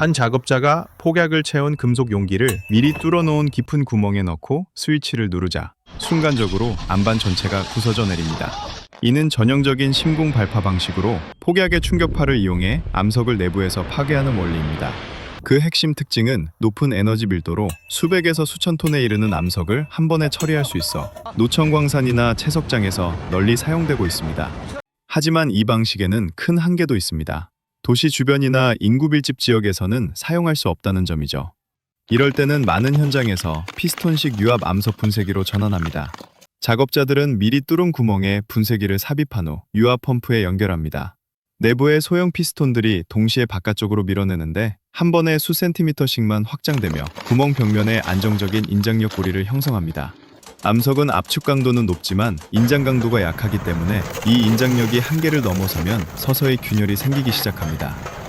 한 작업자가 폭약을 채운 금속 용기를 미리 뚫어놓은 깊은 구멍에 넣고 스위치를 누르자 순간적으로 안반 전체가 부서져 내립니다. 이는 전형적인 심공 발파 방식으로 폭약의 충격파를 이용해 암석을 내부에서 파괴하는 원리입니다. 그 핵심 특징은 높은 에너지 밀도로 수백에서 수천 톤에 이르는 암석을 한 번에 처리할 수 있어 노천광산이나 채석장에서 널리 사용되고 있습니다. 하지만 이 방식에는 큰 한계도 있습니다. 도시 주변이나 인구 밀집 지역에서는 사용할 수 없다는 점이죠. 이럴 때는 많은 현장에서 피스톤식 유압 암석 분쇄기로 전환합니다. 작업자들은 미리 뚫은 구멍에 분쇄기를 삽입한 후 유압 펌프에 연결합니다. 내부의 소형 피스톤들이 동시에 바깥쪽으로 밀어내는데 한 번에 수 센티미터씩만 확장되며 구멍 벽면에 안정적인 인장력 고리를 형성합니다. 암석은 압축 강도는 높지만 인장 강도가 약하기 때문에 이 인장력이 한계를 넘어서면 서서히 균열이 생기기 시작합니다.